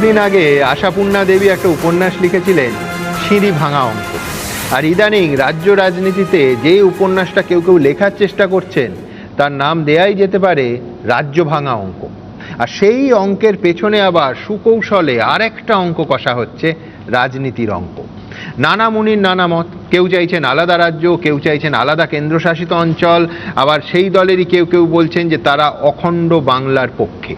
বহুদিন আগে আশাপূর্ণা দেবী একটা উপন্যাস লিখেছিলেন, সিঁড়ি ভাঙা অঙ্ক। আর ইদানিং রাজ্য রাজনীতিতে যেই উপন্যাসটা কেউ কেউ লেখার চেষ্টা করছেন, তার নাম দেয়াই যেতে পারে রাজ্য ভাঙা অঙ্ক। আর সেই অঙ্কের পেছনে আবার সুকৌশলে আরেকটা অঙ্ক কষা হচ্ছে রাজনীতির অঙ্ক। নানা মুনির নানা মত, কেউ চাইছেন আলাদা রাজ্য, কেউ চাইছেন আলাদা কেন্দ্রশাসিত অঞ্চল, আবার সেই দলেরই কেউ কেউ বলছেন যে তারা অখণ্ড বাংলার পক্ষে।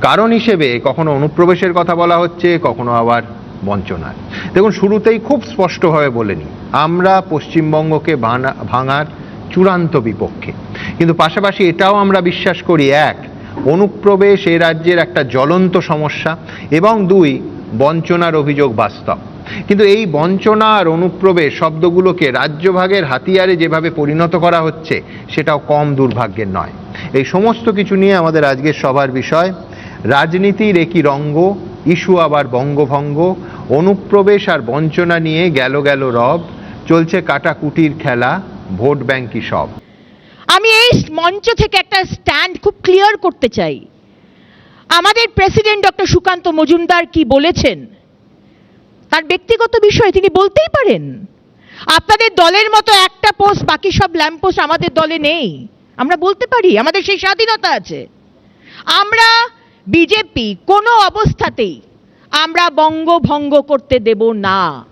কারণ হিসেবে কখনো অনুপ্রবেশের কথা বলা হচ্ছে, কখনো আবার বঞ্চনার। দেখুন, শুরুতেই খুব স্পষ্টভাবে বলে নিই, আমরা পশ্চিমবঙ্গকে ভাঙা, ভাঙার চূড়ান্ত বিপক্ষে। কিন্তু পাশাপাশি এটাও আমরা বিশ্বাস করি, এক, অনুপ্রবেশ এ রাজ্যের একটা জ্বলন্ত সমস্যা এবং দুই, বঞ্চনার অভিযোগ বাস্তব। কিন্তু এই বঞ্চনা আর অনুপ্রবেশ শব্দগুলোকে রাজ্যভাগের হাতিয়ারে যেভাবে পরিণত করা হচ্ছে, সেটাও কম দুর্ভাগ্যের নয়। এই সমস্ত কিছু নিয়ে আমাদের আজকের সবার বিষয়, রাজনীতির একই রঙ্গ, ইস্যু আবার বঙ্গভঙ্গ, অনুপ্রবেশ আর বঞ্চনা নিয়ে গেল গেল রব, চলছে কাটাকুটির খেলা, ভোট ব্যাংকই সব। আমি এই মঞ্চ থেকে একটা স্ট্যান্ড খুব ক্লিয়ার করতে চাই। আমাদের প্রেসিডেন্ট ডক্টর সুকান্ত মজুমদার কি বলেছেন? ব্যক্তিগত বিষয়ে তিনি বলতেই পারেন। আপনাদের দলের মতো একটা পোস্ট বাকি সব ল্যাম্প পোস্ট আমাদের দলে নেই। আমরা বলতে পারি, আমাদের সেই স্বাধীনতা আছে। আমরা বিজেপি কোনো অবস্থাতেই আমরা বঙ্গভঙ্গ করতে দেব না।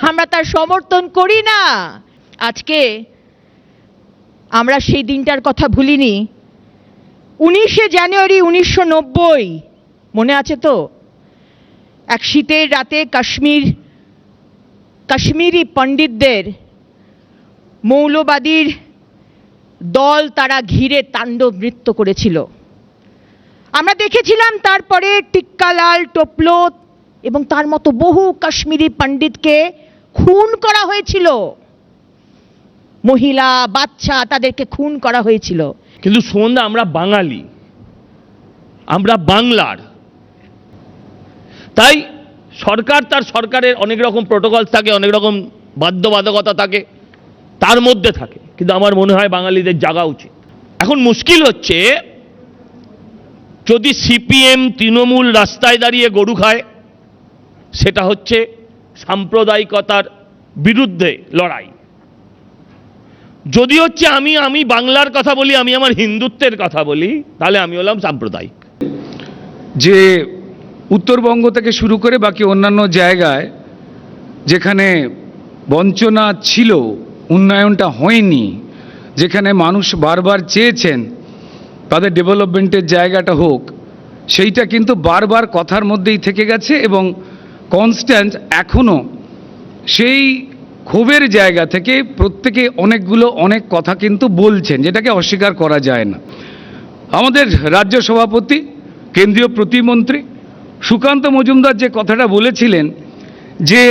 আমরা তার সমর্থন করি না। আজকে আমরা সেই দিনটার কথা ভুলিনি। উনিশে জানুয়ারি উনিশশো নব্বই, মনে আছে তো? এক শীতের রাতে কাশ্মীর, কাশ্মীরি পণ্ডিতদের মৌলবাদীর দল তারা ঘিরে তাণ্ডব নৃত্য করেছিল। আমরা দেখেছিলাম তারপরে টিক্কালাল টোপলো এবং তার মতো বহু কাশ্মীরি পণ্ডিতকে খুন করা হয়েছিল। মহিলা, বাচ্চা তাদেরকে খুন করা হয়েছিল। কিন্তু সন্ধ্যা আমরা বাঙালি। আমরা বাংলার। তাই সরকার তার সরকারের অনেক রকম প্রোটোকল থাকে, অনেক রকম বাধ্যবাধকতা থাকে, তার মধ্যে থাকে। কিন্তু আমার মনে হয় বাঙালিদের জাগা উচিত। এখন মুশকিল হচ্ছে, যদি সিপিএম তৃণমূল রাস্তায় দাঁড়িয়ে গরু খায়, সেটা হচ্ছে সাম্প্রদায়িকতার বিরুদ্ধে লড়াই। যদি হচ্ছে আমি আমি বাংলার কথা বলি, আমি আমার হিন্দুত্বের কথা বলি, তাহলে আমি হলাম সাম্প্রদায়িক। যে উত্তরবঙ্গ থেকে শুরু করে বাকি অন্যান্য জায়গায় যেখানে বঞ্চনা ছিল, উন্নয়নটা হয়নি, যেখানে মানুষ বারবার চেয়েছেন তাদের ডেভেলপমেন্টের জায়গাটা হোক, সেইটা কিন্তু বারবার কথার মধ্যেই থেকে গেছে এবং কনস্ট্যান্ট এখনও সেই ক্ষোভের জায়গা থেকে প্রত্যেকে অনেকগুলো অনেক কথা কিন্তু বলছেন, যেটাকে অস্বীকার করা যায় না। আমাদের রাজ্য সভাপতি, কেন্দ্রীয় প্রতিমন্ত্রী সুকান্ত মজুমদার যে কথাটা বলেছিলেন যে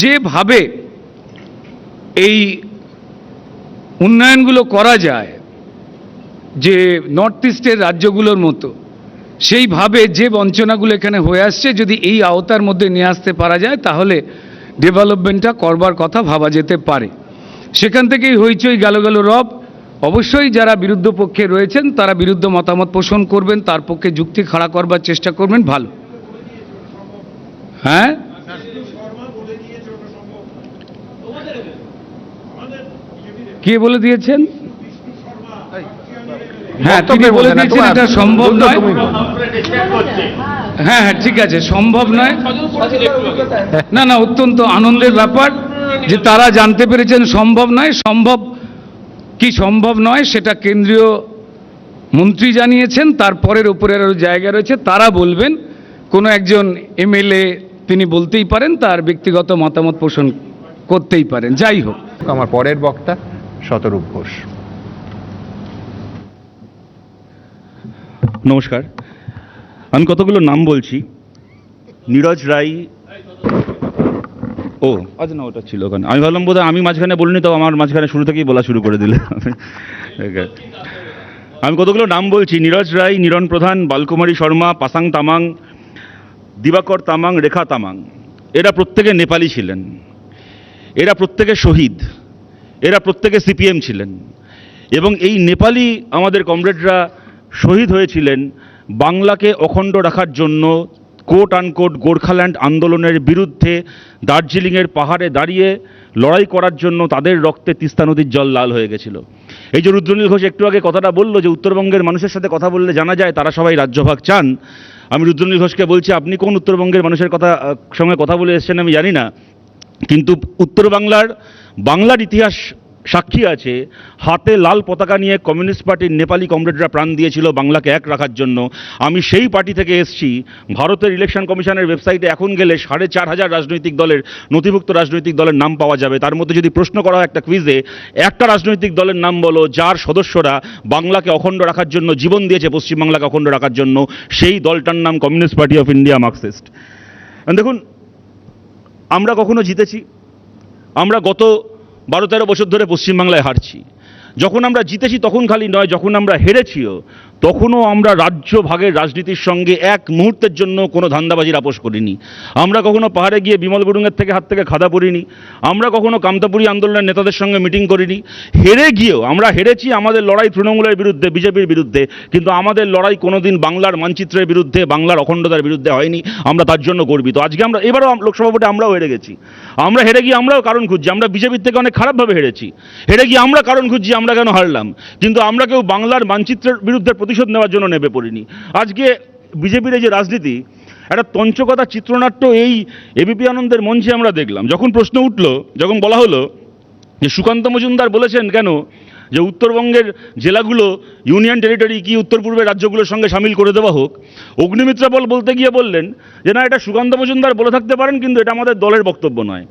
যেভাবে এই উন্নয়নগুলো করা যায়, যে নর্থ ইস্টের রাজ্যগুলোর মতো, সেইভাবে যে বঞ্চনাগুলো এখানে হয়ে আসছে, যদি এই আওতার মধ্যে নিয়ে আসতে পারা যায়, তাহলে ডেভেলপমেন্টটা করবার কথা ভাবা যেতে পারে। সেখান থেকেই হইচই গেল গেল রব। অবশ্যই যারা বিরুদ্ধ পক্ষে রয়েছেন, তারা বিরুদ্ধ মতামত পোষণ করবেন, তার পক্ষে যুক্তি খাড়া করবার চেষ্টা করবেন, ভালো। হ্যাঁ? কে বলে দিয়েছেন? হ্যাঁ তিনি বক্তব্যের বলে দিয়েছেন এটা সম্ভব নয়। তুমি। হ্যাঁ হ্যাঁ ঠিক আছে সম্ভব নয়। না না অত্যন্ত আনন্দের ব্যাপার যে তারা জানতে পেরেছেন সম্ভব নয়। সম্ভব কি সম্ভব নয় সেটা কেন্দ্রীয় মন্ত্রী জানিয়েছেন তারপরের উপরে আরও জায়গা রয়েছে তারা বলবেন। কোনো একজন এমএলএ তিনি বলতেই পারেন তার ব্যক্তিগত মতামত পোষণ করতেই পারেন। যাই হোক। আমার পরের বক্তা শতরূপ ঘোষ। নমস্কার। আমি কতগুলো নাম বলছি? নীরজ রায় ও আচ্ছা না ওটা ছিল ওখানে। আমি ভাবলাম বোধহয় আমি মাঝখানে বলিনি তো আমার মাঝখানে শুরু থেকেই বলা শুরু করে দিলে। আমি কতগুলো নাম বলছি? নীরজ রায় নিরণ প্রধান বালকুমারী শর্মা পাসাং তামাং দিবাকর তামাং, রেখা তামাং। এরা প্রত্যেকে নেপালি ছিলেন। এরা প্রত্যেকে শহীদ। এরা প্রত্যেকে সিপিএম ছিলেন। এবং এই নেপালি আমাদের কমরেডরা শহীদ হয়েছিলেন বাংলাকে অখণ্ড রাখার জন্য কোট আনকোট গোর্খাল্যান্ড আন্দোলনের বিরুদ্ধে দার্জিলিংয়ের পাহাড়ে দাঁড়িয়ে লড়াই করার জন্য তাদের রক্তে তিস্তা নদীর জল লাল হয়ে গেছিল। এই যে রুদ্রনীল ঘোষ একটু আগে কথাটা বলল যে উত্তরবঙ্গের মানুষের সাথে কথা বললে জানা যায় তারা সবাই রাজ্যভাগ চান। আমি রুদ্রনীল ঘোষকে বলছি, আপনি কোন উত্তরবঙ্গের মানুষের কথা সঙ্গে কথা বলে এসেছেন আমি জানি না। কিন্তু উত্তর বাংলার বাংলার ইতিহাস সাক্ষী আছে, হাতে লাল পতাকা নিয়ে কমিউনিস্ট পার্টির নেপালি কমরেডরা প্রাণ দিয়েছিল বাংলাকে এক রাখার জন্য। আমি সেই পার্টি থেকে এসেছি। ভারতের ইলেকশন কমিশনের ওয়েবসাইটে এখন গেলে সাড়ে চার হাজার রাজনৈতিক দলের, নথিভুক্ত রাজনৈতিক দলের নাম পাওয়া যাবে। তার মধ্যে যদি প্রশ্ন করা হয় একটা কুইজে একটা রাজনৈতিক দলের নাম বলো, যার সদস্যরা বাংলাকে অখণ্ড রাখার জন্য জীবন দিয়েছে, পশ্চিমবাংলাকে অখণ্ড রাখার জন্য, সেই দলটার নাম Communist Party of India, Marxist. দেখুন, আমরা কখনো জিতেছি। আমরা গত বারো তেরো বছর ধরে পশ্চিমবাংলায় হারছি। যখন আমরা জিতেছি তখন খালি নয়, যখন আমরা হেরেছিও তখনও আমরা রাজ্য ভাগের রাজনীতির সঙ্গে এক মুহূর্তের জন্য কোনো ধান্দাবাজির আপোষ করিনি। আমরা কখনো পাহাড়ে গিয়ে বিমল গুরুঙের থেকে হাত থেকে খাদা পড়িনি। আমরা কখনো কামতাপুরী আন্দোলনের নেতাদের সঙ্গে মিটিং করিনি। হেরে গিয়েও আমরা হেরেছি আমাদের লড়াই তৃণমূলের বিরুদ্ধে, বিজেপির বিরুদ্ধে, কিন্তু আমাদের লড়াই কোনোদিন বাংলার মানচিত্রের বিরুদ্ধে, বাংলার অখণ্ডতার বিরুদ্ধে হয়নি। আমরা তার জন্য গর্বিত। আজকে আমরা, এবারও লোকসভা ভোটে আমরাও হেরে গেছি। আমরা হেরে গিয়ে আমরাও কারণ খুঁজছি। আমরা বিজেপির থেকে অনেক খারাপভাবে হেরেছি। হেরে গিয়ে আমরা কারণ খুঁজছি, আমরা কেন হারলাম? কিন্তু আমরা কেউ বাংলার মানচিত্রের বিরুদ্ধে প্রতিশোধ নেওয়ার জন্য নেমে পড়িনি। আজকে বিজেপির এই যে রাজনীতি, একটা তঞ্চকতা চিত্রনাট্য এই এবিপি আনন্দের মঞ্চে আমরা দেখলাম। যখন প্রশ্ন উঠল, যখন বলা হলো যে সুকান্ত মজুমদার বলেছেন কেন যে উত্তরবঙ্গের জেলাগুলো, ইউনিয়ন টেরিটরি কি উত্তর পূর্বের রাজ্যগুলোর সঙ্গে সামিল করে দেওয়া হোক, অগ্নিমিত্রা বল বলতে গিয়ে বললেন যে না, এটা সুকান্ত মজুমদার বলে থাকতে পারেন, কিন্তু এটা আমাদের দলের বক্তব্য নয়।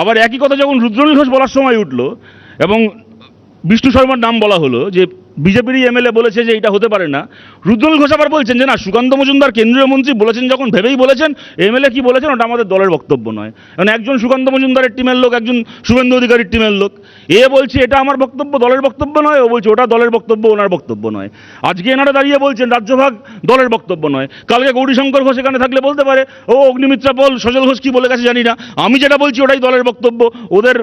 আবার একই কথা যখন রুদ্রনীল ঘোষ বলার সময় উঠল এবং বিষ্ণু শর্মার নাম বলা হলো যে বিজেপিরই এমএলএ বলেছে যে এটা হতে পারে না। রুদ্রনীল ঘোষ আবার বলছেন যে, না, সুকান্ত মজুমদার, কেন্দ্রীয় মন্ত্রী বলেছেন যখন ভেবেই বলেছেন, এমএলএ কি বলেছেন ওটা আমাদের দলের বক্তব্য নয়। কারণ একজন সুকান্ত মজুমদারের টিমের লোক, একজন শুভেন্দু অধিকারীর টিমের লোক, এ বলছে এটা আমার বক্তব্য, দলের বক্তব্য নয়, ও বলছে ওটা দলের বক্তব্য, ওনার বক্তব্য নয়। আজকে এনারা দাঁড়িয়ে বলছেন, রাজ্যভাগ দলের বক্তব্য নয়। কালকে গৌরীশঙ্কর ঘোষ এখানে থাকলে বলতে পারে, ও অগ্নিমিত্রা বল সজল ঘোষ কি বলে গেছে জানি না। আমি যেটা বলছি ওটাই দলের বক্তব্য, ওদের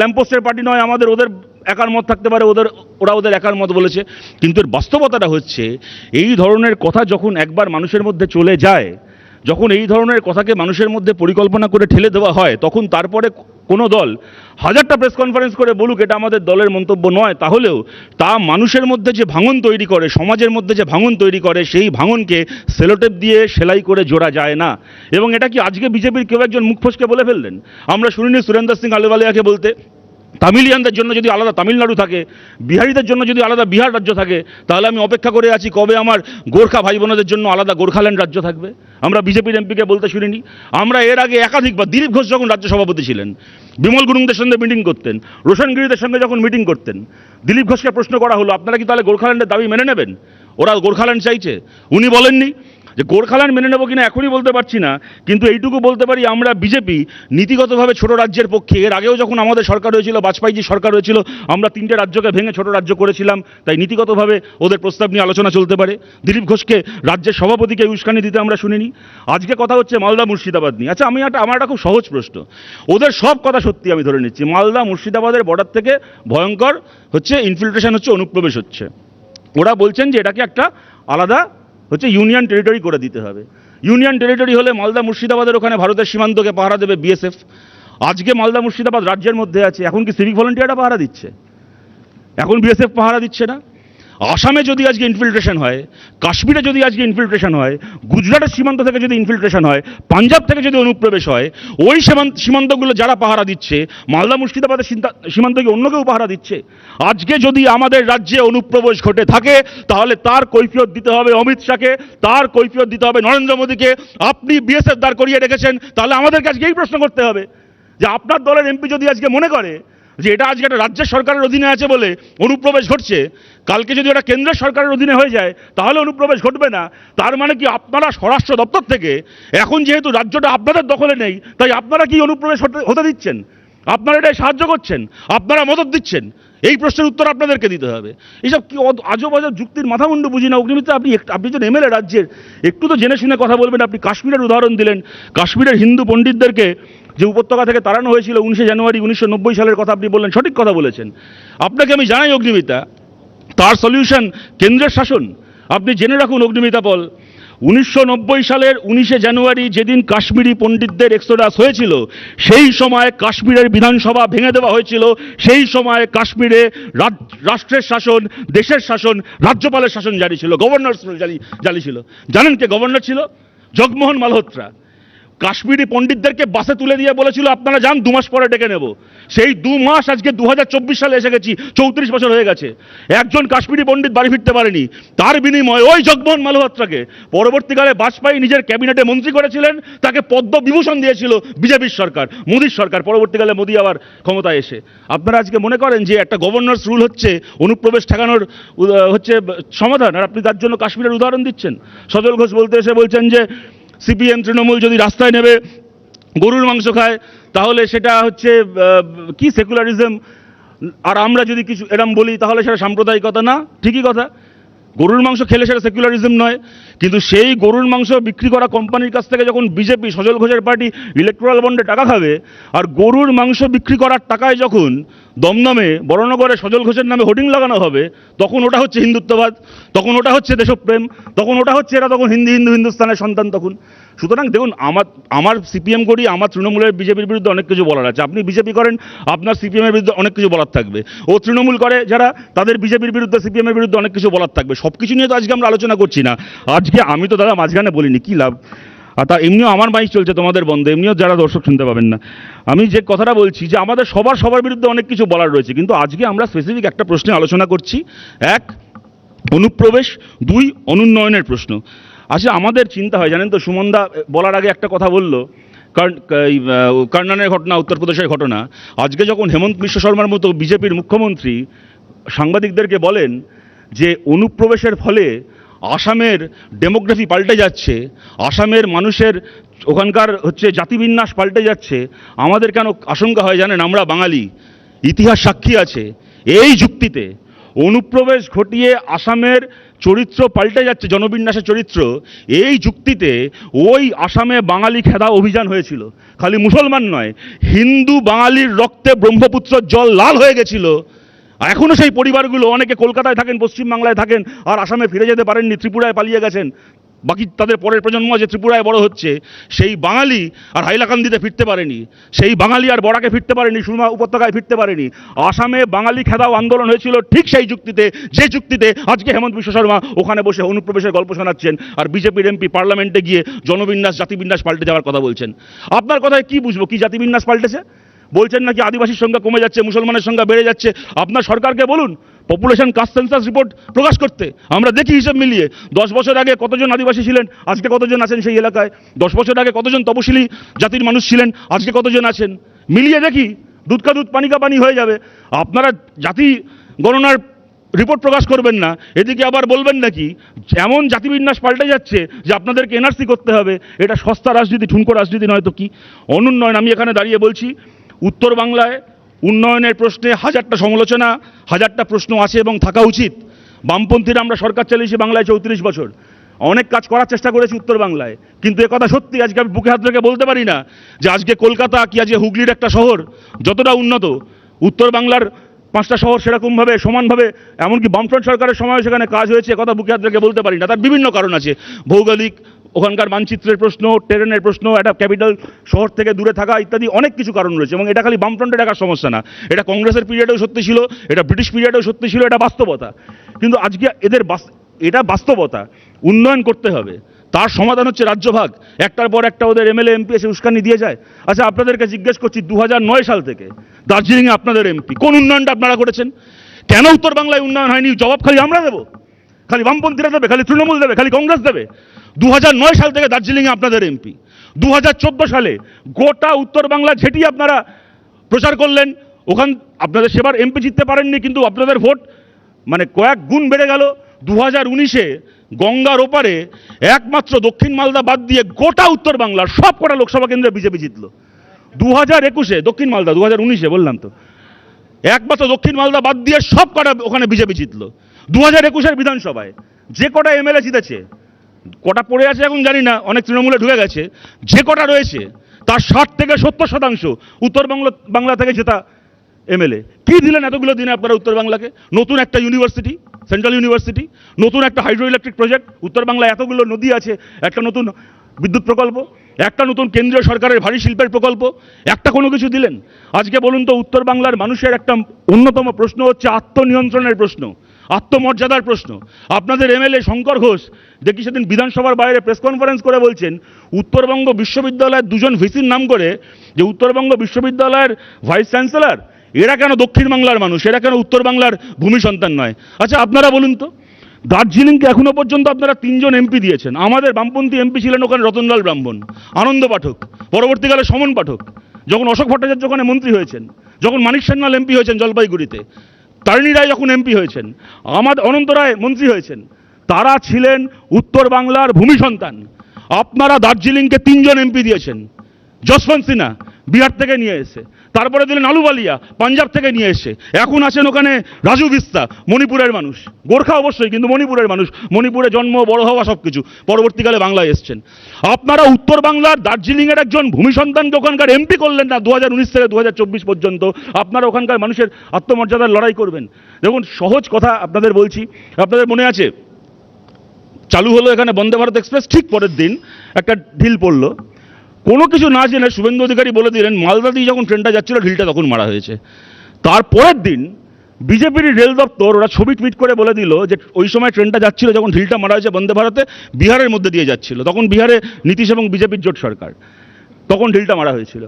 ল্যাম্পোস্টের পার্টি নয়, আমাদের ওদের একার মত থাকতে পারে, ওদের, ওরা ওদের একার মত বলেছে। কিন্তু এর বাস্তবতাটা হচ্ছে, এই ধরনের কথা যখন একবার মানুষের মধ্যে চলে যায়, যখন এই ধরনের কথাকে মানুষের মধ্যে পরিকল্পনা করে ঠেলে দেওয়া হয়, তখন তারপরে কোনো দল হাজারটা প্রেস কনফারেন্স করে বলুক, এটা আমাদের দলের মন্তব্য নয়, তাহলেও তা মানুষের মধ্যে যে ভাঙন তৈরি করে, সমাজের মধ্যে যে ভাঙন তৈরি করে, সেই ভাঙনকে সেলোটেপ দিয়ে সেলাই করে জোড়া যায় না। এবং এটা কি আজকে বিজেপির কেউ একজন মুখ ফসকে বলে ফেললেন? আমরা শুনিনি সুরেন্দ্র সিং আলুওয়ালিয়াকে বলতে। তামিলিয়ানদের জন্য যদি আলাদা তামিলনাড়ু থাকে, বিহারিদের জন্য যদি আলাদা বিহার রাজ্য থাকে, তাহলে আমি অপেক্ষা করে আছি কবে আমার গোর্খা ভাই বোনদের জন্য আলাদা গোর্খাল্যান্ড রাজ্য থাকবে। আমরা বিজেপির এমপিকে বলতে শুনিনি। আমরা এর আগে একাধিকবার দিলীপ ঘোষ যখন রাজ্য সভাপতি ছিলেন, বিমল গুরুংদের সঙ্গে মিটিং করতেন রোশনগিরিদের সঙ্গে যখন মিটিং করতেন, দিলীপ ঘোষকে প্রশ্ন করা হলো, আপনারা কি তাহলে গোর্খাল্যান্ডের দাবি মেনে নেবেন? ওরা গোর্খাল্যান্ড চাইছে। উনি বলেননি যে গোর্খাল্যান্ড মেনে নেব কিনা এখনই বলতে পারছি না, কিন্তু এইটুকু বলতে পারি আমরা বিজেপি নীতিগতভাবে ছোট রাজ্যের পক্ষে। এর আগেও যখন আমাদের সরকার হয়েছিল, বাজপেয়ীজি সরকার হয়েছিল, আমরা তিনটে রাজ্যকে ভেঙে ছোট রাজ্য করেছিলাম, তাই নীতিগতভাবে ওদের প্রস্তাব নিয়ে আলোচনা চলতে পারে। দিলীপ ঘোষকে রাজ্যের সভাপতিকে উস্কানি দিতে আমরা শুনিনি। আজকে কথা হচ্ছে মালদা মুর্শিদাবাদ নিয়ে। আচ্ছা আমি একটা আমার একটা খুব সহজ প্রশ্ন। ওদের সব কথা সত্যি আমি ধরে নিচ্ছি। মালদা মুর্শিদাবাদের বর্ডার থেকে ভয়ঙ্কর হচ্ছে ইনফিল্ট্রেশন হচ্ছে, অনুপ্রবেশ হচ্ছে। ওরা বলছেন যে এটাকে একটা আলাদা হচ্ছে ইউনিয়ন টেরিটরি করে দিতে হবে। ইউনিয়ন টেরিটরি হলে মালদা মুর্শিদাবাদের ওখানে ভারতের সীমান্তকে পাহারা দেবে বিএসএফ। আজকে মালদা মুর্শিদাবাদ রাজ্যের মধ্যে আছে, এখন কি সিভিক ভলেন্টিয়াররা পাহারা দিচ্ছে? এখন বিএসএফ পাহারা দিচ্ছে না? আসামে যদি আজকে ইনফিল্ট্রেশন হয়, কাশ্মীরে যদি আজকে ইনফিল্ট্রেশন হয়, গুজরাটের সীমান্ত থেকে যদি ইনফিল্ট্রেশন হয়, পাঞ্জাব থেকে যদি অনুপ্রবেশ হয়, ওই সীমান্ত সীমান্তগুলো যারা পাহারা দিচ্ছে, মালদা মুর্শিদাবাদের সীমান্ত কি অন্য কেউ পাহারা দিচ্ছে? আজকে যদি আমাদের রাজ্যে অনুপ্রবেশ ঘটে থাকে, তাহলে তার কৈফিয়ত দিতে হবে অমিত শাহকে, তার কৈফিয়ত দিতে হবে নরেন্দ্র মোদীকে। আপনি বিএসএফ দাঁড় করিয়ে রেখেছেন, তাহলে আমাদেরকে আজকে এই প্রশ্ন করতে হবে। যে আপনার দলের এমপি যদি আজকে মনে করে যে এটা আজকে একটা রাজ্যের সরকারের অধীনে আছে বলে অনুপ্রবেশ ঘটছে। কালকে যদি ওটা কেন্দ্রের সরকারের অধীনে হয়ে যায়, তাহলে অনুপ্রবেশ ঘটবে না। তার মানে কি আপনারা স্বরাষ্ট্র দপ্তর থেকে, এখন যেহেতু রাজ্যটা আপনাদের দখলে নেই, তাই আপনারা কি অনুপ্রবেশ হতে দিচ্ছেন? আপনারা এটাই সাহায্য করছেন? আপনারা মদত দিচ্ছেন? এই প্রশ্নের উত্তর আপনাদেরকে দিতে হবে। এইসব কি আজব আজব যুক্তির মাথামুন্ডু বুঝি না? অগ্নিমিত্র, আপনি আপনি যখন এমএলএ রাজ্যের, একটু তো জেনে শুনে কথা বলবেন। আপনি কাশ্মীরের উদাহরণ দিলেন। কাশ্মীরের হিন্দু পণ্ডিতদেরকে যে উপত্যকা থেকে তাড়ানো হয়েছিল উনিশে জানুয়ারি উনিশশো নব্বই সালের কথা আপনি বললেন, সঠিক কথা বলেছেন। আপনাকে আমি জানাই, অগ্নিমিতা, তার সলিউশন কেন্দ্রের শাসন। আপনি জেনে রাখুন, অগ্নিমিতা পল, উনিশশো সালের উনিশে জানুয়ারি যেদিন কাশ্মীরি পণ্ডিতদের এক্সোডাস হয়েছিল, সেই সময় কাশ্মীরের বিধানসভা ভেঙে দেওয়া হয়েছিল, সেই সময় কাশ্মীরে রাষ্ট্রের শাসন, দেশের শাসন, রাজ্যপালের শাসন জারি ছিল গভর্নর জারি জারি ছিল। জানেন কে গভর্নর ছিল? জগমোহন মালহোত্রা। কাশ্মীরি পণ্ডিতদেরকে বাসে তুলে দিয়ে বলেছিল, আপনারা যান, দু মাস পরে ডেকে নেব। সেই দু মাস আজকে দু হাজার চব্বিশ সালে এসে গেছি, চৌত্রিশ বছর হয়ে গেছে। একজন কাশ্মীরি পণ্ডিত বাড়ি ফিরতে পারেনি। তার বিনিময়ে ওই জগমোহন মালহোত্রাকে পরবর্তীকালে বাজপেয়ী নিজের ক্যাবিনেটে মন্ত্রী করেছিলেন, তাকে পদ্ম বিভূষণ দিয়েছিল বিজেপির সরকার, মোদীর সরকার। পরবর্তীকালে মোদী আবার ক্ষমতায় এসে। আপনারা আজকে মনে করেন যে একটা গভর্নর্স রুল হচ্ছে, অনুপ্রবেশ ঠেকানোর হচ্ছে সমাধান, আর আপনি তার জন্য কাশ্মীরের উদাহরণ দিচ্ছেন। সজল ঘোষ বলতে এসে বলছেন যে সিপিএম তৃণমূল যদি রাস্তায় নেবে, গরুর মাংস খায়, তাহলে সেটা হচ্ছে কি সেকুলারিজম আর আমরা যদি কিছু, এরম বলি, তাহলে সেটা সাম্প্রদায়িকতা না? ঠিকই কথা। গরুর মাংস খেলে সেটা সেকুলারিজম নয়, কিন্তু সেই গরুর মাংস বিক্রি করা কোম্পানির কাছ থেকে যখন বিজেপি সজল ঘোষের পার্টি ইলেকট্রাল বন্ডে টাকা খাবে, আর গরুর মাংস বিক্রি করার টাকায় যখন দমদমে, বড়নগরে সজল ঘোষের নামে হোর্ডিং লাগানো হবে, তখন ওটা হচ্ছে হিন্দুত্ববাদ, তখন ওটা হচ্ছে দেশপ্রেম, তখন ওটা হচ্ছে এরা তখন হিন্দি, হিন্দু, হিন্দুস্তানের সন্তান তখন। সুতরাং দেখুন, আমার আমার সিপিএম করি, আমার তৃণমূলের বিজেপির বিরুদ্ধে অনেক কিছু বলার আছে। আপনি বিজেপি করেন, আপনার সিপিএমের বিরুদ্ধে অনেক কিছু বলার থাকবে। ও তৃণমূল করে যারা, তাদের বিজেপির বিরুদ্ধে, সিপিএমের বিরুদ্ধে অনেক কিছু বলার থাকবে। সব কিছু নিয়ে তো আজকে আমরা আলোচনা করছি না। আজকে আমি তো দাদা মাঝখানে বলিনি, কী লাভ? আর তা এমনিও আমার মাইক চলছে তোমাদের বন্ধ, এমনিও যারা দর্শক শুনতে পাবেন না। আমি যে কথাটা বলছি যে আমাদের সবার সবার বিরুদ্ধে অনেক কিছু বলার রয়েছে, কিন্তু আজকে আমরা স্পেসিফিক একটা প্রশ্নে আলোচনা করছি। এক, অনুপ্রবেশ, দুই, অনুন্নয়নের প্রশ্ন। আচ্ছা আমাদের চিন্তা হয়, জানেন তো সুমনদা বলার আগে একটা কথা বলল। কর্ণানের ঘটনা উত্তরপ্রদেশের ঘটনা। আজকে যখন হেমন্ত বিশ্ব শর্মার মতো বিজেপির মুখ্যমন্ত্রী সাংবাদিকদেরকে বলেন যে, অনুপ্রবেশের ফলে আসামের ডেমোগ্রাফি পাল্টে যাচ্ছে, আসামের মানুষের ওখানকার হচ্ছে জাতিবিন্যাস পাল্টে যাচ্ছে, আমাদের কেন আশঙ্কা হয় জানেন, আমরা বাঙালি, ইতিহাস সাক্ষী আছে, এই যুক্তিতে অনুপ্রবেশ ঘটিয়ে আসামের চরিত্র পাল্টে যাচ্ছে, জনবিন্যাসের চরিত্র। এই যুক্তিতে ওই আসামে বাঙালি খেদা অভিযান হয়েছিল। খালি মুসলমান নয়, হিন্দু বাঙালির রক্তে ব্রহ্মপুত্র জল লাল হয়ে গেছিল। এখনও সেই পরিবারগুলো, অনেকে কলকাতায় থাকেন, পশ্চিমবাংলায় থাকেন, আর আসামে ফিরে যেতে পারেননি, ত্রিপুরায় পালিয়ে গেছেন। বাকি তাদের পরের প্রজন্ম যে ত্রিপুরায় বড় হচ্ছে, সেই বাঙালি আর হাইলাকান্দিতে ফিরতে পারেনি। সেই বাঙালি আর বড়াকে ফিরতে পারেনি, সুরমা উপত্যকায় ফিরতে পারেনি। আসামে বাঙালি খেদাও আন্দোলন হয়েছিল ঠিক সেই যুক্তিতে যে যুক্তিতে আজকে হেমন্ত বিশ্ব শর্মা ওখানে বসে অনুপ্রবেশের গল্প শোনাচ্ছেন আর বিজেপির এমপি পার্লামেন্টে গিয়ে জনবিন্যাস, জাতিবিন্যাস পাল্টে যাওয়ার কথা বলছেন। আপনার কথায় কি বুঝব? কি জাতিবিন্যাস পাল্টেছে? বলছেন নাকি আদিবাসীর সংখ্যা কমে যাচ্ছে, মুসলমানের সংখ্যা বেড়ে যাচ্ছে। আপনার সরকারকে বলুন পপুলেশন কাস্ট সেন্সাস রিপোর্ট প্রকাশ করতে। আমরা দেখি হিসেব মিলিয়ে, দশ বছর আগে কতজন আদিবাসী ছিলেন, আজকে কতজন আছেন সেই এলাকায়? দশ বছর আগে কতজন তপশিলি জাতির মানুষ ছিলেন, আজকে কতজন আছেন? মিলিয়ে দেখি দুধ কা দুধ পানি কা পানি হয়ে যাবে। আপনারা জাতি গণনার রিপোর্ট প্রকাশ করবেন না, এদিকে আবার বলবেন নাকি, এমন জাতিবিন্যাস পাল্টে যাচ্ছে যে আপনাদেরকে এনআরসি করতে হবে, এটা সস্তা রাজনীতি, ঠুনকো রাজনীতি নয় তো কি? অনুন্নয়ন, আমি এখানে দাঁড়িয়ে বলছি, উত্তর বাংলায় উন্নয়নের প্রশ্নে হাজারটা সমালোচনা, হাজারটা প্রশ্ন আছে এবং থাকা উচিত। বামপন্থীরা আমরা সরকার চালিয়েছি বাংলায় চৌত্রিশ বছর। অনেক কাজ করার চেষ্টা করেছি উত্তর বাংলায়। কিন্তু কথা সত্যি, আজকে আমি বুকে হাত রেখে বলতে পারি না যে আজকে কলকাতা কি আজকে হুগলির একটা শহর, যতটা উন্নত। উত্তর বাংলার পাঁচটা শহর সেরকমভাবে, সমানভাবে, এমনকি বামফ্রন্ট সরকারের সময় সেখানে কাজ হয়েছে কথা বুকে হাত রেখে বলতে পারি না। তার বিভিন্ন কারণ আছে। ভৌগোলিক ওখানকার মানচিত্রের প্রশ্ন, ট্রেনের প্রশ্ন একটা ক্যাপিটাল শহর থেকে দূরে থাকা ইত্যাদি অনেক কিছু কারণ রয়েছে। এবং এটা খালি বামফ্রন্টের একার সমস্যা না। এটা কংগ্রেসের পিরিয়ডেও সত্যি ছিল, এটা ব্রিটিশ পিরিয়ডেও সত্যি ছিল, এটা বাস্তবতা। কিন্তু আজকে এদের এটা বাস্তবতা, উন্নয়ন করতে হবে। তার সমাধান হচ্ছে রাজ্যভাগ। একটার পর একটা ওদের এমএলএ, এমপি এসে উস্কানি দিয়ে যায়। আচ্ছা আপনাদেরকে জিজ্ঞেস করছি দু হাজার নয় সাল থেকে দার্জিলিংয়ে আপনাদের এমপি, কোন উন্নয়নটা আপনারা করেছেন? কেন উত্তর বাংলায় উন্নয়ন হয়নি? জবাব খালি আমরা দেবো। খালি বামপন্থীরা দেবে, খালি তৃণমূল দেবে, খালি কংগ্রেস দেবে। দু হাজার নয় সাল থেকে দার্জিলিংয়ে আপনাদের এমপি দু হাজার চোদ্দ সালে গোটা উত্তর বাংলা ঝেঁটি আপনারা প্রচার করলেন, ওখান আপনাদের সেবার এমপি জিততে পারেননি, কিন্তু আপনাদের ভোট মানে কয়েক গুণ বেড়ে গেল। দু হাজার উনিশে গঙ্গার ওপারে একমাত্র দক্ষিণ মালদা বাদ দিয়ে গোটা উত্তর বাংলার সব কটা লোকসভা কেন্দ্রে বিজেপি জিতলো। দু হাজার একুশে দক্ষিণ মালদা দু হাজার উনিশে বললাম তো, একমাত্র দক্ষিণ মালদা বাদ দিয়ে সব কটা ওখানে বিজেপি জিতলো। দু হাজার একুশের বিধানসভায় যে কটা এমএলএ জিতেছে কটা পড়ে আছে এখন জানি না, অনেক তৃণমূলে ঢুকে গেছে। যে কটা রয়েছে, তার ষাট থেকে সত্তর শতাংশ উত্তর বাংলা বাংলা থেকে জেতা এমএলএ কি দিলেন এতগুলো দিনে আপনারা উত্তর বাংলাকে? নতুন একটা ইউনিভার্সিটি, সেন্ট্রাল ইউনিভার্সিটি, নতুন একটা হাইড্রো ইলেকট্রিক প্রজেক্ট, উত্তর বাংলায় এতগুলো নদী আছে, একটা নতুন বিদ্যুৎ প্রকল্প, একটা নতুন কেন্দ্রীয় সরকারের ভারী শিল্পের প্রকল্প, একটা কোনো কিছু দিলেন? আজকে বলুন তো, উত্তর বাংলার মানুষের একটা অন্যতম প্রশ্ন হচ্ছে আত্মনিয়ন্ত্রণের প্রশ্ন। আত্মমর্যাদার প্রশ্ন। আপনাদের এমএলএ শঙ্কর ঘোষ, দেখি সেদিন বিধানসভার বাইরে প্রেস কনফারেন্স করে বলছেন, উত্তরবঙ্গ বিশ্ববিদ্যালয়ের দুজন ভিসির নাম করে যে উত্তরবঙ্গ বিশ্ববিদ্যালয়ের ভাইস চ্যান্সেলর, এরা কেন দক্ষিণ বাংলার মানুষ? এরা কেন উত্তর বাংলার ভূমি সন্তান নয়? আচ্ছা আপনারা বলুন তো, দার্জিলিংকে এখনও পর্যন্ত আপনারা তিনজন এমপি দিয়েছেন। আমাদের বামপন্থী এমপি ছিলেন ওখানে রতনলাল ব্রাহ্মণ, আনন্দ পাঠক, পরবর্তীকালে সমন পাঠক, যখন অশোক ভট্টাচার্য ওখানে মন্ত্রী হয়েছেন, যখন মানিক সান্যাল এমপি হয়েছেন জলপাইগুড়িতে। তারিণী রায় যখন এমপি হয়েছেন আমাদের অনন্ত রায় মন্ত্রী হয়েছেন, তারা ছিলেন উত্তর বাংলার ভূমি সন্তান। আপনারা দার্জিলিংকে তিনজন এমপি দিয়েছেন। যশবন্ত সিনহা বিহার থেকে নিয়ে এসে, তারপরে দিলেন আলুবালিয়া, পাঞ্জাব থেকে নিয়ে এসে। এখন আছেন ওখানে রাজু বিস্তা মণিপুরের মানুষ। গোর্খা অবশ্যই, কিন্তু মণিপুরের মানুষ। মণিপুরে জন্ম, বড় হওয়া সব কিছু পরবর্তীকালে বাংলায় এসছেন। আপনারা উত্তর বাংলার দার্জিলিংয়ের একজন ভূমি সন্তানকে ওখানকার এমপি করলেন না দু হাজার উনিশ থেকে দু হাজার চব্বিশ পর্যন্ত। আপনারা ওখানকার মানুষের আত্মমর্যাদার লড়াই করবেন। দেখুন, সহজ কথা আপনাদের বলছি। আপনাদের মনে আছে? চালু হলো এখানে বন্দে ভারত এক্সপ্রেস, ঠিক পরের দিন একটা ঢিল পড়ল। কোনো কিছু না জেনে শুভেন্দু অধিকারী বলে দিলেন, মালদা দিয়ে যখন ট্রেনটা যাচ্ছিল ঢিলটা তখন মারা হয়েছে। তারপরের দিন বিজেপির রেল দপ্তর ওরা ছবি টুইট করে বলে দিল যে, ওই সময় ট্রেনটা যাচ্ছিল যখন ঢিলটা মারা হয়েছে বন্দে ভারতে, বিহারের মধ্যে দিয়ে যাচ্ছিল। তখন বিহারে নীতিশ এবং বিজেপির জোট সরকার, তখন ঢিলটা মারা হয়েছিল।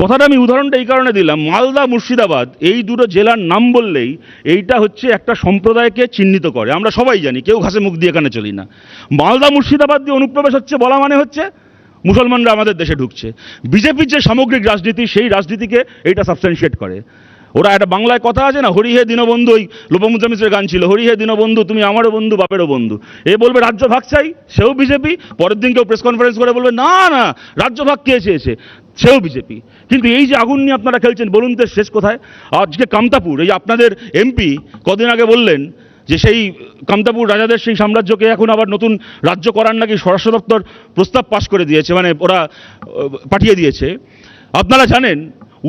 কথাটা আমি উদাহরণটা এই কারণে দিলাম, মালদা, মুর্শিদাবাদ, এই দুটো জেলার নাম বললেই এইটা হচ্ছে একটা সম্প্রদায়কে চিহ্নিত করে। আমরা সবাই জানি, কেউ ঘাসে মুখ দিয়ে এখানে চলি না। মালদা, মুর্শিদাবাদ দিয়ে অনুপ্রবেশ হচ্ছে বলা মানে হচ্ছে মুসলমানরা আমাদের দেশে ঢুকছে। বিজেপির যে সামগ্রিক রাজনীতি, সেই রাজনীতিকে এইটা সাবস্টেন্সিয়েট করে। ওরা একটা বাংলায় কথা আছে না হরি হে দীনবন্ধু ওই লোপমুদ্রা মিশ্রের গান ছিল, হরিহে দীনবন্ধু, তুমি আমারও বন্ধু, বাপেরও বন্ধু এ বলবে, রাজ্য ভাগ চাই সেও বিজেপি। পরের দিন কেউ প্রেস কনফারেন্স করে বলবে, না না, রাজ্য ভাগ কে চেয়েছে সেও বিজেপি। কিন্তু এই যে আগুন নিয়ে আপনারা খেলছেন, বলুন তো শেষ কোথায়? আজকে কামতাপুর, এই আপনাদের এমপি কদিন আগে বললেন যে সেই কামতাপুর রাজাদের সেই সাম্রাজ্যকে এখন আবার নতুন রাজ্য করার নাকি স্বরাষ্ট্র দপ্তর প্রস্তাব পাশ করে দিয়েছে মানে ওরা পাঠিয়ে দিয়েছে। আপনারা জানেন,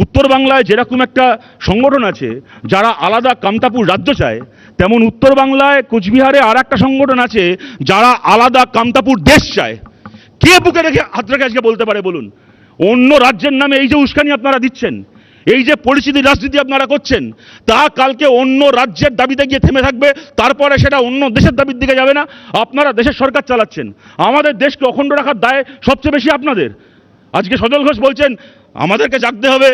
উত্তর বাংলায় যেরকম একটা সংগঠন আছে, যারা আলাদা কামতাপুর রাজ্য চায়, তেমন উত্তর বাংলায় কোচবিহারে আর একটা সংগঠন আছে, যারা আলাদা কামতাপুর দেশ চায়। কে বুকে রেখে হাত রেখে আজকে বলতে পারে বলুন? অন্য রাজ্যের নামে এই যে উস্কানি আপনারা দিচ্ছেন এই যে পরিস্থিতি রাজনীতি আপনারা করছেন, তা কালকে অন্য রাজ্যের দাবিতে গিয়ে থেমে থাকবে, তারপরে সেটা অন্য দেশের দাবির দিকে যাবে না। আপনারা দেশের সরকার চালাচ্ছেন। আমাদের দেশকে অখণ্ড রাখার দায় সবচেয়ে বেশি আপনাদের। আজকে সজল ঘোষ বলছেন, আমাদেরকে জাগতে হবে,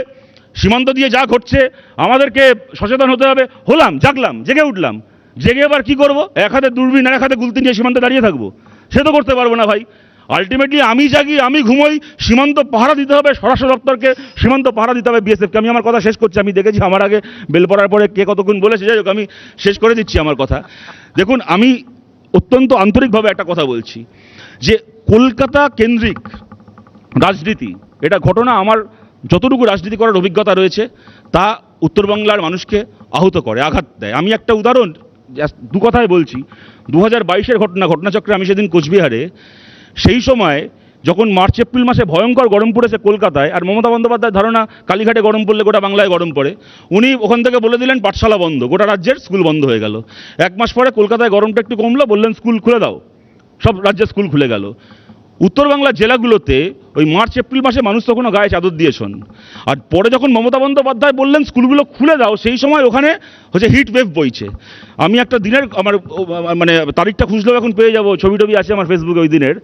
সীমান্ত দিয়ে যা ঘটছে, আমাদেরকে সচেতন হতে হবে। হলাম, জাগলাম, জেগে উঠলাম। জেগে এবার কি করব? এক হাতে দূরবীন এক হাতে গুলতি নিয়ে সীমান্তে দাঁড়িয়ে থাকব। সে তো করতে পারব না ভাই। আলটিমেটলি আমি জাগি, আমি ঘুমোই, সীমান্ত পাহারা দিতে হবে, স্বরাষ্ট্র দপ্তরকে সীমান্ত পাহারা দিতে হবে বিএসএফকে আমি আমার কথা শেষ করছি, আমি দেখেছি আমার আগে বেল পড়ার পরে কে কতক্ষণ বলেছে, যাই হোক, আমি শেষ করে দিচ্ছি আমার কথা। দেখুন, আমি অত্যন্ত আন্তরিকভাবে একটা কথা বলছি, যে কলকাতা কেন্দ্রিক রাজনীতি, এটা ঘটনা আমার যতটুকু রাজনীতি করার অভিজ্ঞতা রয়েছে, তা উত্তরবাংলার মানুষকে আহত করে, আঘাত দেয়। আমি একটা উদাহরণ দু কথায় বলছি, দু হাজার বাইশের ঘটনা, ঘটনাচক্রে আমি সেদিন কোচবিহারে সেই সময় যখন মার্চ, এপ্রিল মাসে ভয়ঙ্কর গরম পড়েছে কলকাতায়, আর মমতা বন্দ্যোপাধ্যায় ধারণা, কালীঘাটে গরম পড়লে গোটা বাংলায় গরম পড়ে, উনি ওখান থেকে বলে দিলেন, পাঠশালা বন্ধ, গোটা রাজ্যের স্কুল বন্ধ হয়ে গেল। এক মাস পরে কলকাতায় গরমটা একটু কমলো, বললেন, স্কুল খুলে দাও। সব রাজ্যের স্কুল খুলে গেল। উত্তর বাংলার জেলাগুলোতে ওই মার্চ, এপ্রিল মাসে মানুষ তখনও গায়ে চাদর দিয়েছেন। আর পরে যখন মমতা বন্দ্যোপাধ্যায় বললেন, স্কুলগুলো খুলে দাও, সেই সময় ওখানে হচ্ছে হিট ওয়েভ বইছে। আমি একটা দিনের আমার মানে তারিখটা খুঁজলেও এখন পেয়ে যাব, ছবি টবি আছে আমার ফেসবুকে ওই দিনের।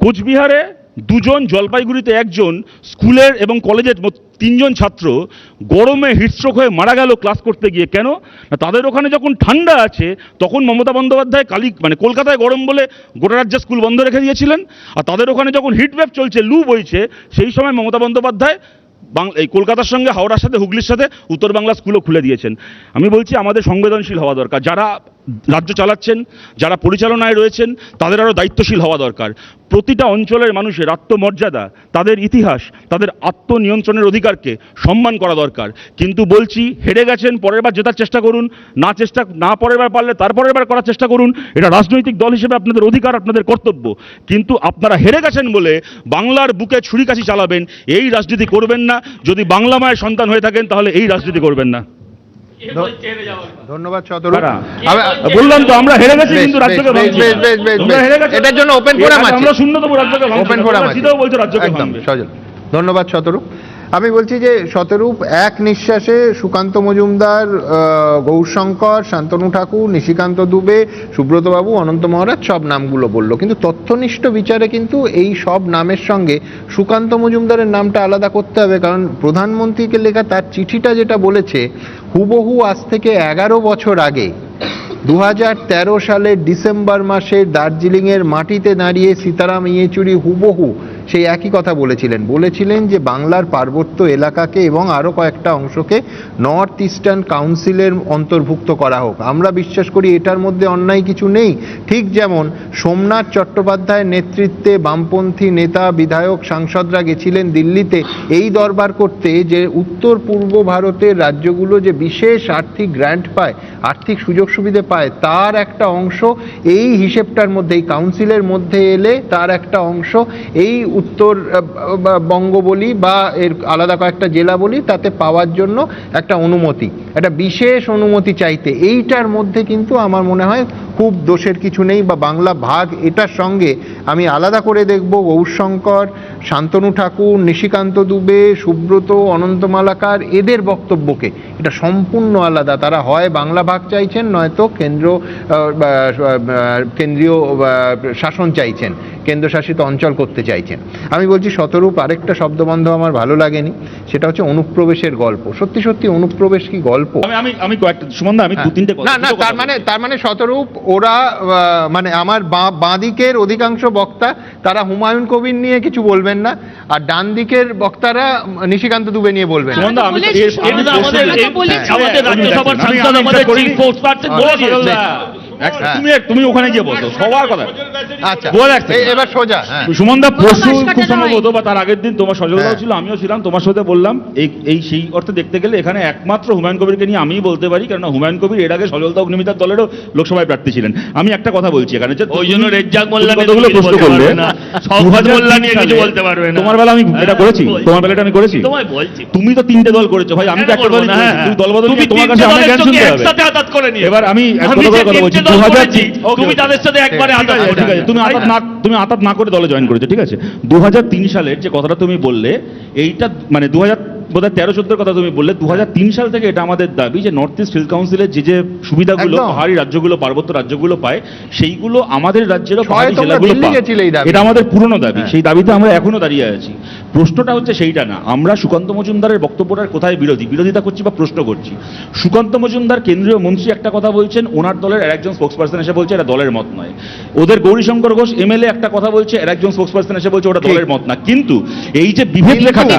কোচবিহারে দুজন জলপাইগুড়িতে একজন স্কুলের এবং কলেজের তিনজন ছাত্র গরমে হিটস্ট্রোক হয়ে মারা গেল ক্লাস করতে গিয়ে। কেন? না, তাদের ওখানে যখন ঠান্ডা আছে, তখন মমতা বন্দ্যোপাধ্যায় কালি মানে কলকাতায় গরম বলে গোটা রাজ্যে স্কুল বন্ধ রেখে দিয়েছিলেন। আর তাদের ওখানে যখন হিটওয়েভ চলছে, লু বইছে, সেই সময় মমতা বন্দ্যোপাধ্যায় বাং- এই কলকাতার সঙ্গে, হাওড়ার সাথে, হুগলির সাথে, উত্তর বাংলা স্কুলও খুলে দিয়েছেন। আমি বলছি, আমাদের সংবেদনশীল হওয়া দরকার। যারা রাজ্য চালাচ্ছেন, যারা পরিচালনায় রয়েছেন, তাদের আরও দায়িত্বশীল হওয়া দরকার। প্রতিটা অঞ্চলের মানুষের আত্মমর্যাদা, তাদের ইতিহাস, তাদের আত্মনিয়ন্ত্রণের অধিকারকে সম্মান করা দরকার। কিন্তু বলছি, হেরে গেছেন, পরের বার জেতার চেষ্টা করুন, না চেষ্টা, না পরের বার পারলে তারপরের বার করার চেষ্টা করুন, এটা রাজনৈতিক দল হিসেবে আপনাদের অধিকার, আপনাদের কর্তব্য। কিন্তু আপনারা হেরে গেছেন বলে বাংলার বুকে ছুরিকাছি চালাবেন, এই রাজনীতি করবেন না। যদি বাংলা মায়ের সন্তান হয়ে থাকেন, তাহলে এই রাজনীতি করবেন না। ধন্যবাদ শতরূপ? বললাম তো আমরা হেরে গেছি বেশ, কিন্তু বেশ, রাজ্যকে বেশ, বেশ, বেশ, বেশ, তোমরা বেশ। হেরে গেছো। এটার জন্য ওপেন এর আছে। আমরা শূন্যতম রাজ্যকে ওপেন না। ফোরাম তোমরা আছে বলছো রাজ্যকে একদম সজল ধন্যবাদ শতরূপ আমি বলছি যে শতরূপ এক নিঃশ্বাসে সুকান্ত মজুমদার গৌরশঙ্কর, শান্তনু ঠাকুর, নিশিকান্ত দুবে সুব্রতবাবু অনন্ত মহারাজ, সব নামগুলো বলল। কিন্তু তথ্যনিষ্ঠ বিচারে কিন্তু এই সব নামের সঙ্গে সুকান্ত মজুমদারের নামটা আলাদা করতে হবে, কারণ প্রধানমন্ত্রীকে লেখা তার চিঠিটা যেটা বলেছে, হুবহু আজ থেকে এগারো বছর আগে দু হাজার তেরো সালের ডিসেম্বর মাসে দার্জিলিংয়ের মাটিতে দাঁড়িয়ে সীতারাম ইয়েচুরি হুবহু সেই একই কথা বলেছিলেন। বলেছিলেন যে বাংলার পার্বত্য এলাকাকে এবং আরও কয়েকটা অংশকে নর্থ ইস্টার্ন কাউন্সিলের অন্তর্ভুক্ত করা হোক। আমরা বিশ্বাস করি এটার মধ্যে অন্যায় কিছু নেই। ঠিক যেমন সোমনাথ চট্টোপাধ্যায়ের নেতৃত্বে বামপন্থী নেতা, বিধায়ক, সাংসদরা গেছিলেন দিল্লিতে এই দরবার করতে যে উত্তর পূর্ব ভারতের রাজ্যগুলো যে বিশেষ আর্থিক গ্র্যান্ট পায়, আর্থিক সুযোগ সুবিধে পায়, তার একটা অংশ এই হিসেবটার মধ্যে, এই কাউন্সিলের মধ্যে এলে তার একটা অংশ এই উত্তর বঙ্গ বলি বা এর আলাদা কয়েকটা জেলা বলি, তাতে পাওয়ার জন্য একটা অনুমতি, একটা বিশেষ অনুমতি চাইতে। এইটার মধ্যে কিন্তু আমার মনে হয় খুব দোষের কিছু নেই বা বাংলা ভাগ এটার সঙ্গে আমি আলাদা করে দেখব। গৌরশঙ্কর, শান্তনু ঠাকুর, নিশিকান্ত দুবে, সুব্রত অনন্ত মালাকার এদের বক্তব্যকে এটা সম্পূর্ণ আলাদা। তারা হয় বাংলা ভাগ চাইছেন, নয়তো কেন্দ্র কেন্দ্রীয় শাসন চাইছেন। কেন্দ্রশাসিত অঞ্চল করতে চাইছেন। আমি বলছি শতরূপ আরেকটা শব্দবন্ধ আমার ভালো লাগেনি সেটা হচ্ছে অনুপ্রবেশের গল্প। সত্যি সত্যি অনুপ্রবেশ কি গল্প? আমি আমি আমি কয়েকটা সুমনদা আমি দু তিনটে না না তার মানে তার মানে শতরূপ ওরা মানে আমার বাঁ- বাঁ দিকের অধিকাংশ বক্তা তারা হুমায়ুন কবির নিয়ে কিছু বলবেন না আর ডান দিকের বক্তারা নিশিকান্ত দুবে নিয়ে বলবেন আমাদের- রাজ্যসভার সাংসদ আমাদের চিফ আচ্ছা, বলে হ্যাঁ। তুমি তুমি ওখানে গিয়ে বসো সবার কথা আচ্ছা বল এবার সোজা হ্যাঁ সুমনদা পরশু খুব সম্ভবত বা তার আগের দিন তোমার সজলদাও হ্যাঁ। ছিল আমিও ছিলাম তোমার সাথে বললাম এই এই সেই অর্থে দেখতে গেলে এখানে একমাত্র হুমায়ুন কবিরকে নিয়ে আমিই বলতে পারি কারণ হুমায়ুন কবির এর আগে সজলদা অগ্নিমিতার দলেরও লোকসভায় প্রার্থী ছিলেন আমি একটা কথা বলছি এখানে যে ওই জন্য রেজ্জাক মোল্লা কতগুলো প্রশ্ন করলে পারবে মোল্লা নিয়ে কিছু বলতে পারবে না। তোমার বেলা আমি এটা করেছি তোমার বেলাটা আমি করেছি তোমায় বলছি তুমি তো তিনটে দল করেছ ভাই আমি তো একটা। হ্যাঁ। তুমি দল বদল তোমার কাছে আমার জ্ঞান শুনতে হবে। এবার আমি বলে কথা বলছি তিনটে দল 2000 করেছি, ওকে, তুমি তাদের সাথে একবারে ঠিক আঘাত ঠিক আছে। তুমি না? তুমি না করে দলে জয়েন করেছ ঠিক আছে? দু হাজার তিন সালের যে কথাটা তুমি বললে এইটা মানে দু হাজার বোধহয় তেরো চোদ্দোর কথা তুমি বললে দু হাজার তিন সাল থেকে এটা আমাদের দাবি যে নর্থ ইস্ট হিল কাউন্সিলের যে যে সুবিধাগুলো পাহাড়ি রাজ্যগুলো পার্বত্য রাজ্যগুলো পায় সেইগুলো আমাদের রাজ্যেরও পাহাড়ি জেলাগুলো। এটা আমাদের পুরনো দাবি হ্যাঁ। সেই দাবিতে আমরা এখনও দাঁড়িয়ে আছি। প্রশ্নটা হচ্ছে সেইটা না আমরা সুকান্ত মজুমদারের বক্তব্যটার কোথায় বিরোধী? বিরোধিতা করছি বা প্রশ্ন করছি? সুকান্ত মজুমদার কেন্দ্রীয় মন্ত্রী একটা কথা বলছেন ওনার দলের আর একজন স্পোক্স পার্সন এসে বলছে এটা দলের মত নয়। ওদের গৌরীশঙ্কর ঘোষ এমএলএ একটা কথা বলছে আর একজন স্পোক্স পার্সন এসে বলছে ওটা দলের মত না। কিন্তু এই যে বিভেদ লেখাটা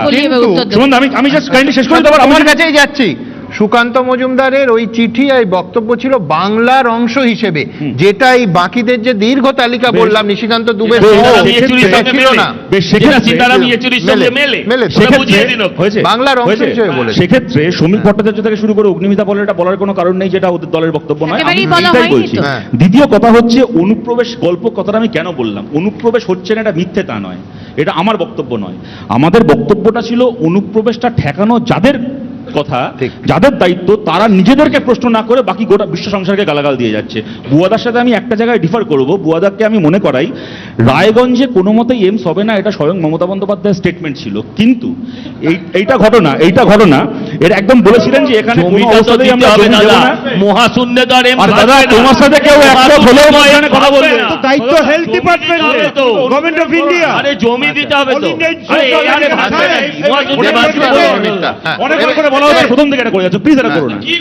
আমি আমি জাস্ট কাইন্ডলি শেষ করে দেবো তোমার আমার কাছেই যাচ্ছি। সুকান্ত মজুমদারের ওই চিঠি এই বক্তব্য ছিল বাংলার অংশ হিসেবে। যেটা এই বাকিদের যে দীর্ঘ তালিকা বললাম নিশিকান্ত দুবে ছিল না? বাংলার অংশ হিসেবে বলেছে। সেক্ষেত্রে শ্রমিক ভট্টাচার্য থেকে শুরু করে অগ্নিমিতা বলে এটা বলার কোনো কারণ নেই যেটা ওদের দলের বক্তব্য নয়। আমি বলা বলছি। হ্যাঁ। দ্বিতীয় কথা হচ্ছে অনুপ্রবেশ গল্প কথাটা আমি কেন বললাম? অনুপ্রবেশ হচ্ছে না এটা মিথ্যে তা নয়। এটা আমার বক্তব্য নয়। আমাদের বক্তব্যটা ছিল অনুপ্রবেশটা ঠেকানো যাদের কথা যাদের দায়িত্ব তারা নিজেদেরকে প্রশ্ন না করে বাকি গোটা বিশ্ব সংসারকে গালাগাল দিয়ে যাচ্ছে বুয়াদার সাথে আমি একটা জায়গায় ডিফার করব বুয়াদাকে আমি মনে করাই রায়গঞ্জে কোনো মতেই এমস হবে না এটা স্বয়ং মমতা বন্দ্যোপাধ্যায়ের স্টেটমেন্ট ছিল কিন্তু এই এইটা ঘটনা এইটা ঘটনা এটা একদম বলেছিলেন যে এখানে কোনো জমিটা তো অবস্থাতেই দিতে আমরা হবে জমি দেব দাদা। না মহাশূন্যে তো আর দাদা, তোমার সাথে কেউ একমত হলেও কথা বলবে। দায়িত্ব হেলথ ডিপার্টমেন্টের গভর্নমেন্ট অফ ইন্ডিয়া আরে জমি দিতে হবে তো আরে এই আরে Institute of ভাববে না। Science, মহাশূন্যে অনেক বড় বলো। মিথ্যা। হ্যাঁ। প্রথম থেকে এটা করে যাচ্ছ প্লিজ এটা করো না কি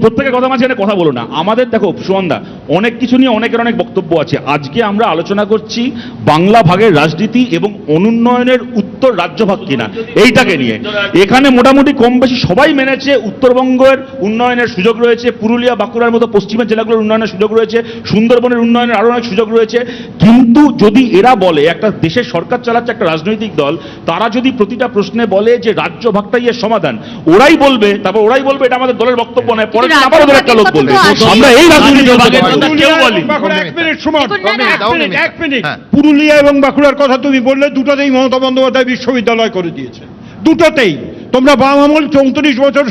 প্রত্যেকের কথা মাঝখানে কথা বলো না আমাদের দেখো সুমন্দা অনেক কিছু নিয়ে অনেকের অনেক বক্তব্য আছে আজকে আমরা আলোচনা করছি বাংলা ভাগের রাজনীতি এবং অনুন্নয়নের উত্তর রাজ্য ভাগ কিনা এইটাকে নিয়ে এখানে মোটামুটি কম বেশি সবাই মেনেছে উত্তরবঙ্গের উন্নয়নের সুযোগ রয়েছে পুরুলিয়া বাঁকুড়ার মতো পশ্চিমের জেলাগুলোর উন্নয়নের সুযোগ রয়েছে সুন্দরবনের উন্নয়নের আরও অনেক সুযোগ রয়েছে কিন্তু যদি এরা বলে একটা দেশের সরকার চালাচ্ছে একটা রাজনৈতিক দল তারা যদি প্রতিটা প্রশ্নে বলে যে রাজ্য ভাগটাই এর সমাধান ওরাই বলবে তারপর ওরাই বলবে এটা আমাদের দলের বক্তব্য নয় পরে আবার ওদের একটা লোক বলবে আমরা এই রাজনীতি রাজ্য চলতে ভাগের পারব। কথা কেউ বলি বাঁকুড়া এক মিনিট সুমন দেখুন, না, না, এক দাও মিনিট মিনিট। এক মিনিট হ্যাঁ। পুরুলিয়া এবং বাঁকুড়ার কথা তুমি বললে দুটোতেই মমতা বন্দ্যোপাধ্যায় বিশ্ববিদ্যালয় করে দিয়েছে। দুটোতেই। তোমরা বাম আমল চৌত্রিশ বছর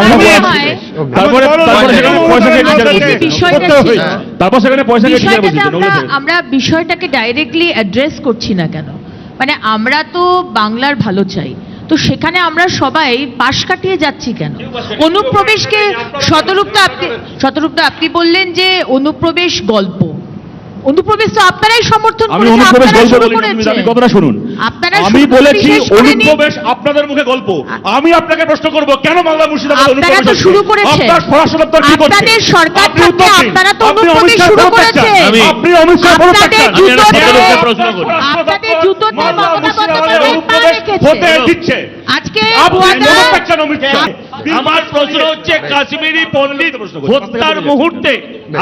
আমরা তারপরে সেখানে পয়সা বিষয়টাকে আমরা ডাইরেক্টলি অ্যাড্রেস করছি না কেন? মানে আমরা তো বাংলার ভালো চাই। তো সেখানে আমরা সবাই পাশ কাটিয়ে যাচ্ছি কেন? অনুপ্রবেশকে শতরূপদা আপনি শতরূপদা আপনি বললেন যে অনুপ্রবেশ গল্প। অনুপ্রবেশ তো আপনারাই সমর্থন আমি অনুপ্রবেশ গল্প বলিনি আমি কথাটা শুনুন। আমি বলেছি। অনুপ্রবেশ আপনাদের মুখে গল্প। আমি আপনাকে প্রশ্ন করব কেন বাংলা মুর্শিদাবাদ আপনারা তো শুরু করেছেন। আপনার স্বরাষ্ট্র দপ্তর কি করছে? আপনাদের সরকার থাকতে আপনারা তো অনুপ্রবেশ শুরু আমি- আপনি অমিত শাহ ফেরত আপনাদের চাচ্ছেন। জুতোতে আমি একটা প্রশ্ন করি। আপনাদের জুতোতে মমতা বন্দ্যোপাধ্যায় অনুপ্রবেশ হতে দিচ্ছে। আজকে আপনি অমিত শাহ। আমার প্রশ্ন হচ্ছে কাশ্মীরি পণ্ডিত হত্যার মুহূর্তে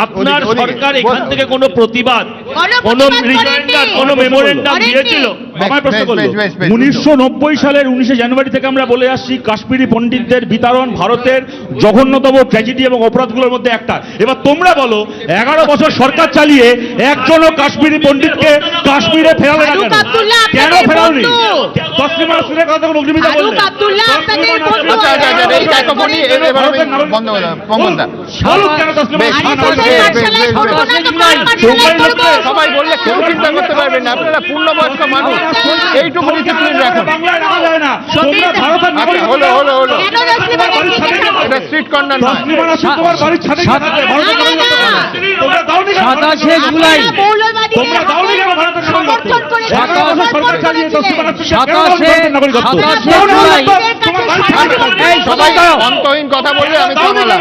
আপনার সরকার এখান থেকে কোনো প্রতিবাদ কোনো কোনো রিজয়েন্ডার। কোনো মেমোরেন্ডাম দিয়েছিল? আমায় প্রশ্ন করল। উনিশশো সালের উনিশে জানুয়ারি থেকে আমরা বলে আসছি কাশ্মীরি পণ্ডিতদের বিতরণ ভারতের জঘন্যতম ট্র্যাজেডি এবং অপরাধগুলোর মধ্যে একটা। এবার তোমরা বলো এগারো বছর সরকার চালিয়ে একজনও কাশ্মীরি পণ্ডিতকে কাশ্মীরে ফেরালে না কেন? কেন বন্ধু। তসলিমা নাসরিনের কথা অগ্নিমিতা ফারুক আচ্ছা আচ্ছা আচ্ছা এই ক্যাকোফোনি এবার আমি বন্ধ করে দাও পঙ্কজ দা বলুন কেন তসলিমা বেশ, নাসরিন আরিফ বেশ, হোসেন বেশ, মার্শালাই বেশ, করব বেশ। না তো কার মার্শালাই করব? সবাই বললে কেউ চিন্তা করতে পারবেন না আপনারা পূর্ণবয়স্ক মানুষ এইটুকু ডিসিপ্লিন রাখুন বাংলায় রাখা যায় না তোমরা ভারতের আচ্ছা নাগরিক হলো হলো হলো? এটা স্ট্রিট কর্নার নয় সাতাশে জুলাই। সাতাশে- সাতাশে জুলাই। সবাই অন্তহীন কথা বললে আমি থামালাম